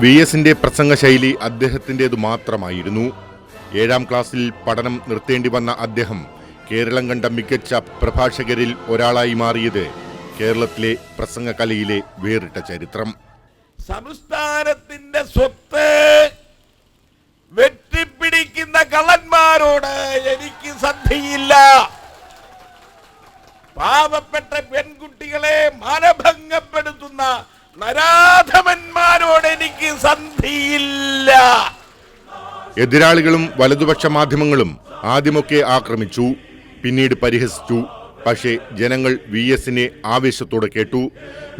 V എസിന്റെ പ്രസംഗ ശൈലി അദ്ദേഹത്തിന്റെതു മാത്രമായിരുന്നു. ഏഴാം ക്ലാസ്സിൽ പഠനം നിർത്തേണ്ടി വന്ന അദ്ദേഹം കേരളം കണ്ട മികച്ച പ്രഭാഷകരിൽ ഒരാളായി മാറിയത് കേരളത്തിലെ പ്രസംഗകലയിലെ വേറിട്ട ചരിത്രം. സംസ്ഥാനത്തിന്റെ സ്വത്ത് വെട്ടിപ്പിടിക്കുന്ന കള്ളന്മാരോട് എനിക്ക് സന്ധിയില്ല. പാവപ്പെട്ട പെൺകുട്ടികളെ മാനഭംഗപ്പെടുത്തുന്ന നരാധമന്മാരോട് എനിക്ക് സന്ധിയില്ല. എതിരാളികളും വലതുപക്ഷ മാധ്യമങ്ങളും ആദ്യമൊക്കെ ആക്രമിച്ചു പിന്നീട് പരിഹസിച്ചു. പക്ഷേ ജനങ്ങൾ വി എസിനെ ആവേശത്തോടെ കേട്ടു.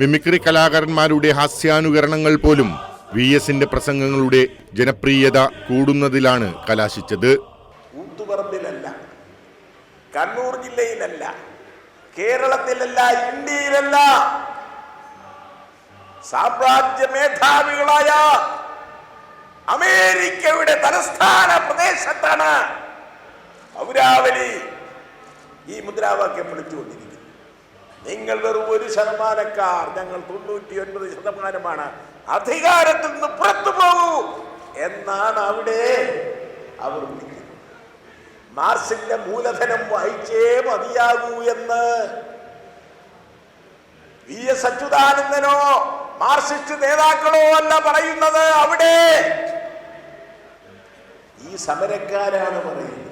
മിമിക്രി കലാകാരന്മാരുടെ ഹാസ്യാനുകരണങ്ങൾ പോലും വി എസിന്റെ പ്രസംഗങ്ങളുടെ ജനപ്രിയത കൂടുന്നതിലാണ് കലാശിച്ചത്. കൂത്തുപറമ്പിലല്ല കണ്ണൂർ ജില്ലയിലല്ല കേരളത്തിലല്ല ഇന്ത്യയിലല്ല. സാമ്രാജ്യ മേധാവികളായ അമേരിക്കയുടെ തലസ്ഥാന പ്രദേശത്താണ് പൗരാവലി ഈ മുദ്രാവാക്യം വിളിച്ചുകൊണ്ടിരിക്കുന്നത് നിങ്ങൾ വെറും ഒരു ശതമാനക്കാർ ഞങ്ങൾ തൊണ്ണൂറ്റി ഒൻപത് ശതമാനമാണ്. അധികാരത്തിൽ നിന്ന് പുറത്തു പോകൂ എന്നാണ് അവിടെ അവർ വിളിക്കുന്നത്. മാർസിന്റെ മൂലധനം വായിച്ചേ മതിയാകൂ എന്ന് വി എസ് അച്യുതാനന്ദനോ മാർസിസ്റ്റ് നേതാക്കളോ അല്ല പറയുന്നത് അവിടെ. ഈ സമരക്കാരാണ് പറയുന്നത്.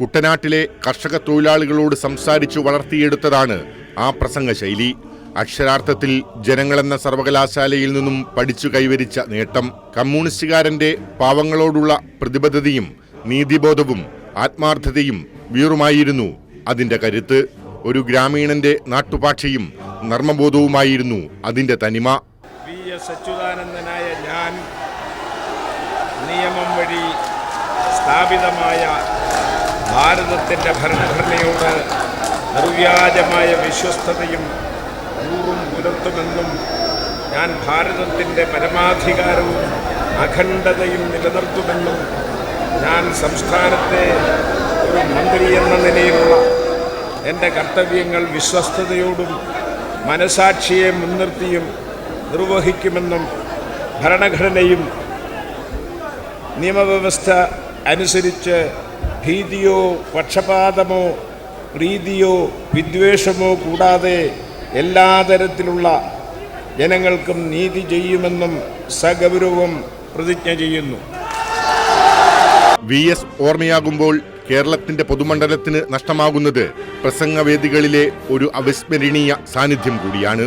കുട്ടനാട്ടിലെ കർഷക തൊഴിലാളികളോട് സംസാരിച്ചു വളർത്തിയെടുത്തതാണ് ആ പ്രസംഗ ശൈലി. അക്ഷരാർത്ഥത്തിൽ ജനങ്ങളെന്ന സർവകലാശാലയിൽ നിന്നും പഠിച്ചു കൈവരിച്ച നേട്ടം കമ്മ്യൂണിസ്റ്റുകാരന്റെ പാവങ്ങളോടുള്ള പ്രതിബദ്ധതയും നീതിബോധവും ആത്മാർത്ഥതയും വീറുമായിരുന്നു അതിന്റെ കരുത്ത്. ഒരു ഗ്രാമീണന്റെ നാട്ടുപാക്ഷയും നർമ്മബോധവുമായിരുന്നു അതിന്റെ തനിമ. വി എസ് ഞാൻ നിയമം വഴി സ്ഥാപിതമായ ഭാരതത്തിന്റെ ഭരണഘടനയോട് നിർവ്യാജമായ വിശ്വസ്തതയും ഊറും പുലർത്തുമെന്നും ഞാൻ ഭാരതത്തിന്റെ പരമാധികാരവും അഖണ്ഡതയും നിലനിർത്തുമെന്നും ഞാൻ സംസ്ഥാനത്തെ ഒരു മന്ത്രി എന്ന നിലയിലുള്ള എന്റെ കർത്തവ്യങ്ങൾ വിശ്വസ്തയോടും മനസാക്ഷിയെ മുൻനിർത്തിയും നിർവഹിക്കുമെന്നും ഭരണഘടനയും നിയമവ്യവസ്ഥ അനുസരിച്ച് ഭീതിയോ പക്ഷപാതമോ പ്രീതിയോ വിദ്വേഷമോ കൂടാതെ എല്ലാ തരത്തിലുള്ള ജനങ്ങൾക്കും നീതി ചെയ്യുമെന്നും സഗൗരവം പ്രതിജ്ഞ ചെയ്യുന്നു. വി എസ് ഓർമ്മയാകുമ്പോൾ കേരളത്തിന്റെ പൊതുമണ്ഡലത്തിന് നഷ്ടമാകുന്നത് പ്രസംഗവേദികളിലെ ഒരു അവിസ്മരണീയ സാന്നിധ്യം കൂടിയാണ്.